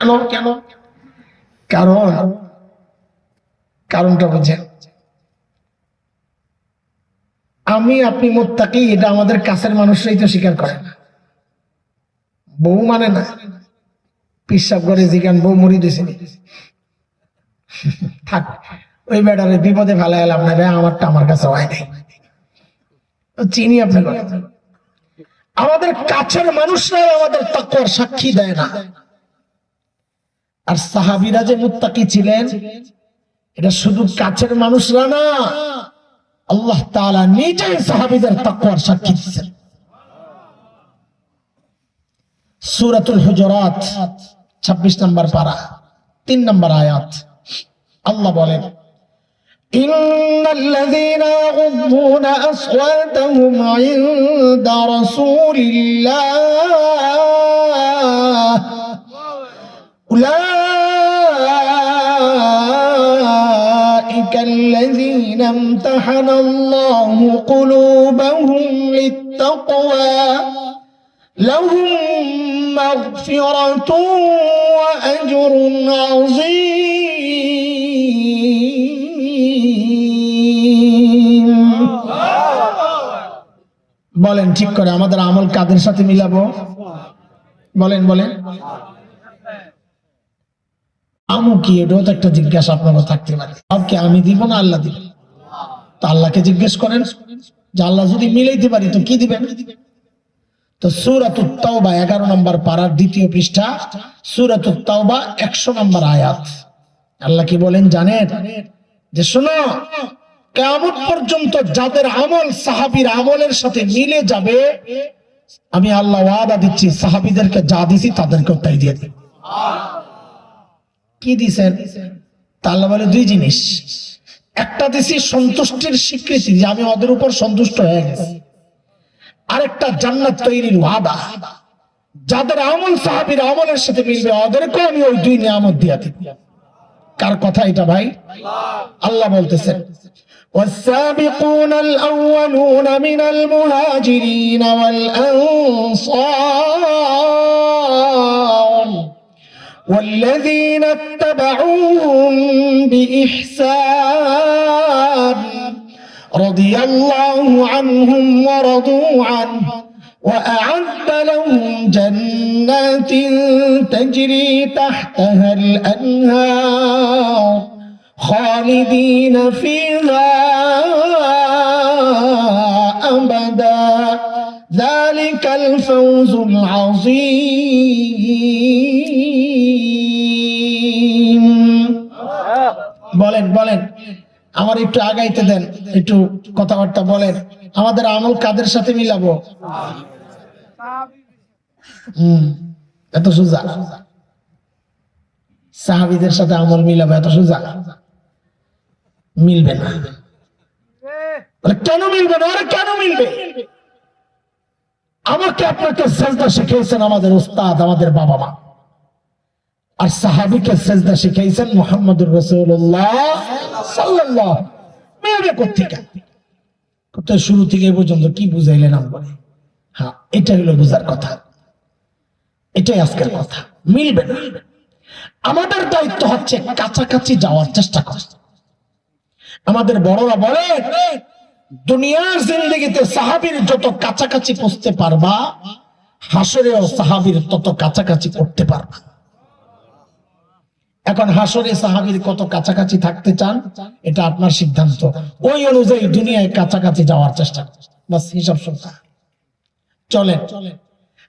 কেন কেন? কারণ, কারণটা বুঝেন। আমি, আপনি মোত্তাকি, এটা আমাদের কাছের মানুষরাই তো স্বীকার করে না। বউ মানে না। পিসাব করে জিগান বউ মরি দিছে থাক, ওই বেটারে বিপদে ফেলা এলাম না রে আমারটা আমার কাছে হয় নাই। চিনি আপনি আমাদের কাছের মানুষরাই আমাদের তাকওয়ার সাক্ষী দেয় না। আর সাহাবিরা যে মুত্তাকি ছিলেন এটা শুধু কাছের মানুষরা না আল্লাহ তাআলা নিজেই সাহাবিদের তাকওয়ার সাক্ষী দিচ্ছেন সূরাতুল হুজুরাত 26 নম্বর পারা 3 নম্বর আয়াত আল্লাহ বলেন إن الذين يغضون أصواتهم عند رسول الله أولئك امتحن الله قلوبهم للتقوى لهم مغفرة وأجر عظيم বলেন ঠিক করে আমাদের আমল কাদের সাথে মিলাবো বলেন বলেন আমু কি এটাও তো একটা জিজ্ঞাসা আপনারও থাকতে পারে সবকে আমি দিব না আল্লাহ দিবেন আল্লাহকে জিজ্ঞেস করেন, যে আল্লাহ যদি মিলাইতে পারি তো কি দিবেন? তো সুরাতুত তাওবা এগারো নম্বর পাড়ার দ্বিতীয় পৃষ্ঠা, সুরাতুত তাওবা একশো নম্বর আয়াত। আল্লাহ কি বলেন, জানেন? যে শোনো কেমন পর্যন্ত যাদের আমল সাহাবির আমলের সাথে মিলে যাবে, আমি আল্লাহ ওয়াদা দিচ্ছি, সাহাবিদেরকে যা দিছি তাদেরকে তাই দিয়ে দিই। কি দিছেন? তা আল্লাহ বলে দুই জিনিস। একটা দিছি সন্তুষ্টির স্বীকৃতি যে আমি ওদের উপর সন্তুষ্ট হয়ে গেছি আরেকটা জান্নাত তৈরির ওয়াদা যাদের আমল সাহাবির আমলের সাথে মিলবে ওদেরকে আমি ওই দুই নিয়ামত দিয়া দিব কার কথা এটা ভাই আল্লাহ বলতেছেন والسابقون الأولون من المهاجرين والأنصار والذين اتبعوهم بإحسان رضي الله عنهم ورضوا عنه وأعد لهم جنات تجري تحتها الأنهار خالدين فيها أبدا. ذلك الفوز العظيم. বলেন বলেন। আমার একটু আগাইতে দেন, একটু কথাবার্তা বলেন। আমাদের আমল কাদের সাথে মিলাবো? এত সোজা। সাহাবিদের সাথে আমল মিলাবো, এত সোজা। মিলবে না। কেন মিলবে না? আরে কেন মিলবে? আমাকে আপনাকে সেজদা শিখিয়েছেন আমাদের উস্তাদ, আমাদের বাবা মা। আর সাহাবিকে সেজদা শিখাইছেন মোহাম্মদুর রসুল্লাহ মেয়েরা কোথেকে তো শুরু থেকে পর্যন্ত কি বুঝাইলেন বলে হ্যাঁ এটা হলো বুঝার কথা। এটাই আজকের কথা। মিলবে আমাদের দায়িত্ব হচ্ছে কাছাকাছি যাওয়ার চেষ্টা করা। আমাদের বড়রা বলে, দুনিয়ার জিন্দগিতে সাহাবির যত কাছাকাছি পৌঁছতে পারবা, হাসরেও সাহাবির তত কাছাকাছি করতে পারবা। এখন হাসরে সাহাবির কত কাছাকাছি থাকতে চান, এটা আপনার সিদ্ধান্ত। ওই অনুযায়ী দুনিয়ায় কাছাকাছি যাওয়ার চেষ্টা বাস, হিসাব সংখ্যা চলেন।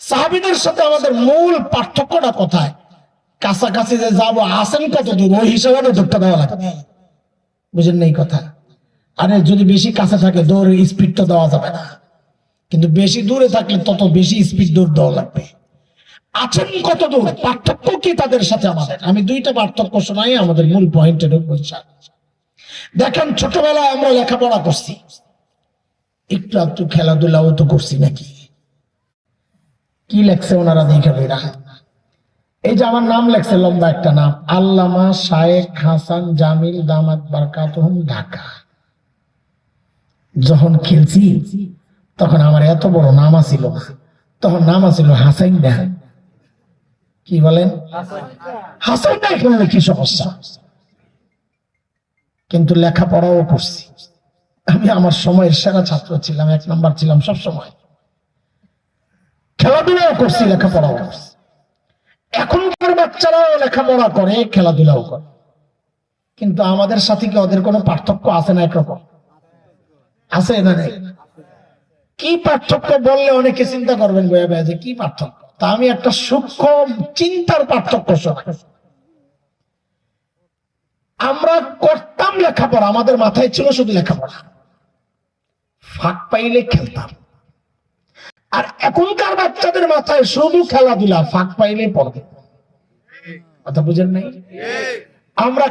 সাহাবিদের সাথে আমাদের মূল পার্থক্যটা কোথায়? কাছাকাছি যে যাব, আসেন কত দূর ওই হিসাবে ধরতে দেওয়া লাগবে বুঝেন না এই কথা? আরে, যদি বেশি কাছে থাকে দৌড়ের স্পিড তো দেওয়া যাবে না। কিন্তু বেশি দূরে থাকলে তত বেশি স্পিড দৌড় দেওয়া লাগবে। আছেন কত দূর পার্থক্য কি তাদের সাথে আমাদের? আমি দুইটা পার্থক্য শোনাই, আমাদের মূল পয়েন্টে ঢুকবো। দেখেন, ছোটবেলায় আমরা লেখাপড়া করছি। একটু একটু খেলাধুলাও তো করছি নাকি? কি লেখছে ওনারা দেখে বেরা এই যে আমার নাম লেখছে, লম্বা একটা নাম। আল্লামা শায়েখ হাসান জামিল দামাত বারকাতুহুম ঢাকা। যখন খেলছি, তখন আমার এত বড় নাম আছিল, তখন নাম আছিল হাসাইন দেহ কি বলেন? হাসান নাই কি সমস্যা? কিন্তু লেখাপড়াও করছি। আমি আমার সময়ের সেরা ছাত্র ছিলাম এক নাম্বার ছিলাম সব সময় খেলাধুলাও করছি লেখাপড়াও করছি। এখনকার বাচ্চারাও লেখাপড়া করে খেলাধুলাও করে। কিন্তু আমাদের সাথে কি ওদের কোনো পার্থক্য আছে না একরকম? আছে না নেই? কি পার্থক্য বললে অনেকে চিন্তা করবেন বইয়া বইয়া যে কি পার্থক্য? তা আমি একটা সূক্ষ্ম চিন্তার পার্থক্য আমরা করতাম লেখাপড়া, আমাদের মাথায় ছিল শুধু লেখাপড়া। ফাঁক পাইলে খেলতাম। আর এখনকার বাচ্চাদের মাথায় শুধু খেলাধুলা, ফাঁক পাইলে পড়বে কথা বুঝেন নাই? আমরা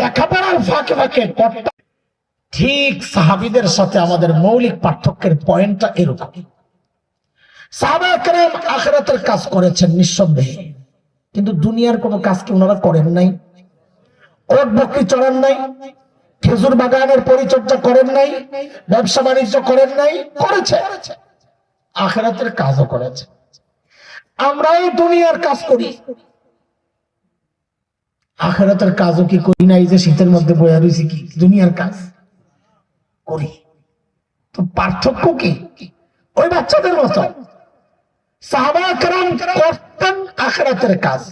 লেখাপড়ার ফাঁকে ফাঁকে ঠিক সাহাবিদের সাথে আমাদের মৌলিক পার্থক্যের পয়েন্টটা এরকম। আখরাতের কাজ করেছেন নিঃসন্দেহে। কিন্তু দুনিয়ার কোনো ওনারা করেন নাই? ওট বকরি নাই? খেজুর বাগানের পরিচর্যা করেন নাই? ব্যবসা বাণিজ্য করেন নাই? করেছে। আখেরাতের কাজও করেছে। আমরাও দুনিয়ার কাজ করি। আখেরাতের কাজও কি করি নাই যে শীতের মধ্যে বয়া রয়েছে কি? দুনিয়ার কাজ করি। তো পার্থক্য কি? ওই বাচ্চাদের মতো। করতেন আখরাতের কাজ।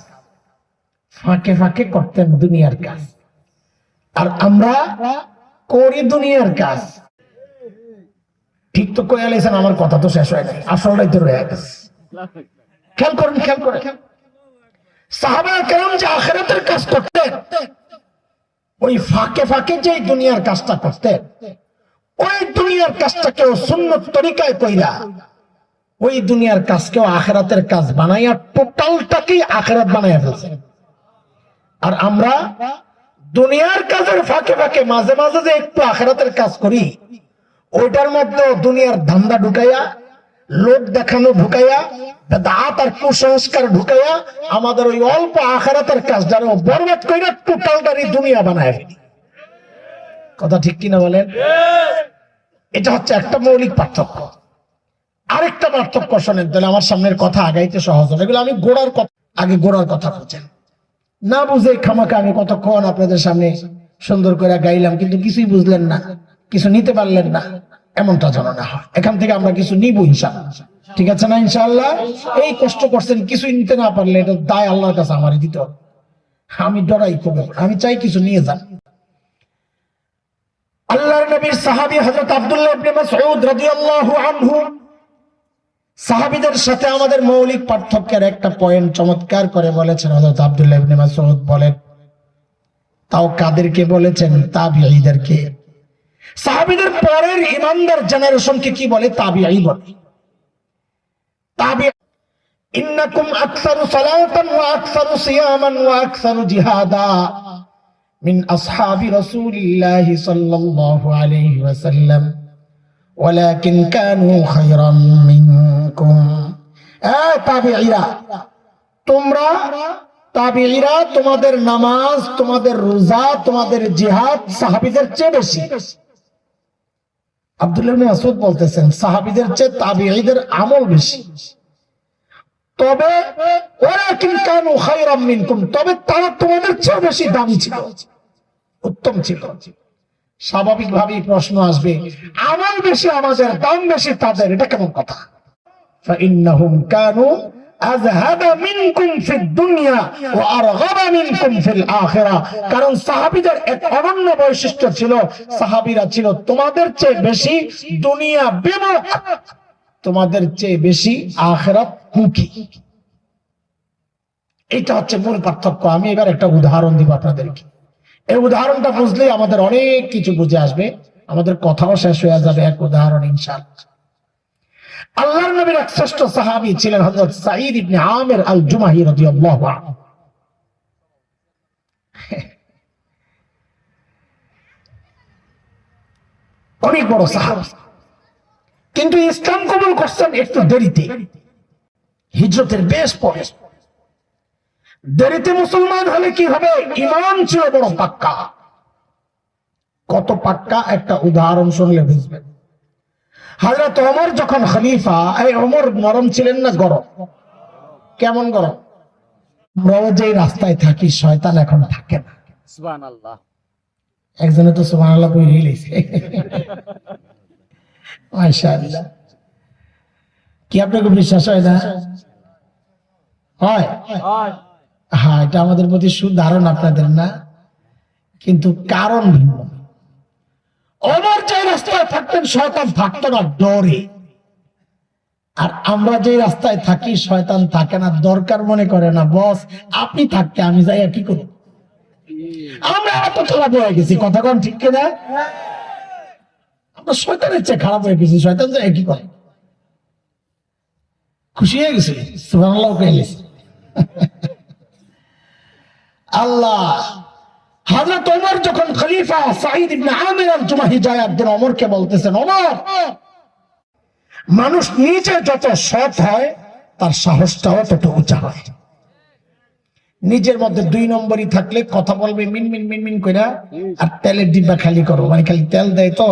ফাঁকে ফাঁকে করতেন দুনিয়ার কাজ। আর আমরা করি দুনিয়ার কাজ। ঠিক তো আমার কথা তো শেষ হয় নাই, আসলটাই তো রয়ে গেছে। খেয়াল করেন, খেয়াল সাহাবা কেরাম যে আখেরাতের কাজ করতেন ওই ফাঁকে ফাঁকে যে দুনিয়ার কাজটা করতেন, ওই দুনিয়ার কাজটাকেও সুন্নত তরিকায় কইরা ওই দুনিয়ার কাজকেও আখেরাতের কাজ বানাইয়া টোটালটাকেই আখেরাত বানাইয়া ফেলছে। আর আমরা দুনিয়ার কাজের ফাঁকে ফাঁকে মাঝে মাঝে যে একটু আখেরাতের কাজ করি ওইটার মধ্যে দুনিয়ার ধান্দা ঢুকাইয়া লোক দেখানো ঢুকাইয়া দাঁত আর কুসংস্কার ঢুকাইয়া আমাদের ওই অল্প আখেরাতের কাজ যেন বরবাদ কইরা টোটালটারই দুনিয়া বানায় ফেলি। কথা ঠিক কিনা বলেন? এটা হচ্ছে একটা মৌলিক পার্থক্য। আরেকটা পার্থক্য শোনেন, তাহলে আমার সামনের কথা আগাইতে সহজ হবে। এগুলো আমি গোড়ার কথা আগে গোড়ার কথা বলছেন। না বুঝে খামাকে আমি কতক্ষণ আপনাদের সামনে সুন্দর করে গাইলাম, কিন্তু কিছুই বুঝলেন না, কিছু নিতে পারলেন না। এমনটা যেন না হয়। এখান থেকে আমরা কিছু নিব ইনশাল্লাহ ঠিক আছে না ইনশাআল্লাহ? এই কষ্ট করছেন, কিছুই নিতে না পারলে এটা দায় আল্লাহর কাছে আমার দিতে হবে। আমি ডরাই খুব আমি চাই কিছু নিয়ে যান। আল্লাহর নবীর সাহাবী হযরত আব্দুল্লাহ ইবনে মাসউদ রাদিয়াল্লাহু আনহু সাহাবিদের সাথে আমাদের মৌলিক পার্থক্যের একটা পয়েন্ট চমৎকার করে বলেছেন হজরত আবদুল্লাহ ইবনে মাসউদ বলেন, তাও কাদেরকে বলেছেন, তাবিঈদেরকে। সাহাবিদের পরের ইমানদার জেনারেশনকে কি বলে? তাবিঈ বলে। তাবিঈ ইন্নাকুম আকসারু সালাতান ওয়া আকসারু সিয়ামান ওয়া আকসারু জিহাদা মিন আসহাবি রাসূলিল্লাহি সাল্লাল্লাহু আলাইহি ওয়াসাল্লাম। ولكن كانوا خيرا منكم آه তাবিঈরা তোমরা তাবিঈরা তোমাদের নামাজ তোমাদের রোজা তোমাদের জিহাদ সাহাবীদের চেয়ে বেশি আব্দুল্লাহ ইবনে মাসউদ বলতেছেন সাহাবীদের চেয়ে তাবিঈদের আমল বেশি তবে ওয়ালাকিন কানু খায়রাম মিনকুম তবে তারা তোমাদের চেয়ে বেশি দামি ছিল উত্তম ছিল স্বাভাবিকভাবেই প্রশ্ন আসবে আমল বেশি আমাদের দাম বেশি তাদের এটা কেমন কথা فإنهم كانوا أزهد منكم في الدنيا وأرغب منكم في الآخرة কারণ সাহাবীদের এক অনন্য বৈশিষ্ট্য ছিল সাহাবীরা ছিল তোমাদের চেয়ে বেশি দুনিয়া বিমুখ তোমাদের চেয়ে বেশি আখেরাত মুখী এটা হচ্ছে মূল পার্থক্য আমি এবার একটা উদাহরণ দিব আপনাদেরকে এই উদাহরণটা বুঝলেই আমাদের অনেক কিছু বুঝে আসবে। আমাদের কথাও শেষ হয়ে যাবে এক উদাহরণ ইনশাল আল্লাহর নবীর এক শ্রেষ্ঠ সাহাবী ছিলেন হযরত সাঈদ ইবনে আমির আল জুমাহি রাদিয়াল্লাহু অনেক বড় সাহাবী। কিন্তু ইসলাম কবুল করছেন একটু দেরিতে। হিজরতের বেশ পরে। দেরিতে মুসলমান হলে কি হবে? ইমান ছিল বড় পাক্কা। কত পাক্কা একটা উদাহরণ শুনলে বুঝবেন। হাজরত অমর যখন খলিফা এই অমর নরম ছিলেন না গরম? কেমন গরম? আমরাও যে রাস্তায় থাকি শয়তান এখন থাকে না। একজনে তো সুমান আল্লাহ কই রিলেছে মাশাআল্লাহ। কি আপনাকে বিশ্বাস হয় না? হয়। হয়, এটা আমাদের প্রতি সুধারণ আপনাদের না? কিন্তু কারণ ভিন্ন। অমর যে রাস্তায় থাকতেন শয়তান থাকতো না ডরে। আর আমরা যে রাস্তায় থাকি, শয়তান থাকে না, দরকার মনে করে না, বস, আপনি থাকতে, আমি যাই কি করব? আমরা এত খারাপ হয়ে গেছি, কথা কোন ঠিক কিনা? আমরা শয়তানের চেয়ে খারাপ হয়ে গেছি, শয়তান যাই কি করে? খুশি হয়ে গেছি কইলিস আল্লাহ হযরত ওমর যখন খলিফা সাঈদ ইবনে আমির আল জুমাহি যায় একদিন ওমরকে বলতেছেন, ওমর, মানুষ নিজে যত সৎ হয়, তার সাহসটাও তত উঁচা হয়। নিজের মধ্যে দুই নম্বরই থাকলে কথা বলবে মিনমিন মিনমিন কইরা, আর তেলের ডিব্বা খালি করো মানে খালি তেল দেয় তো।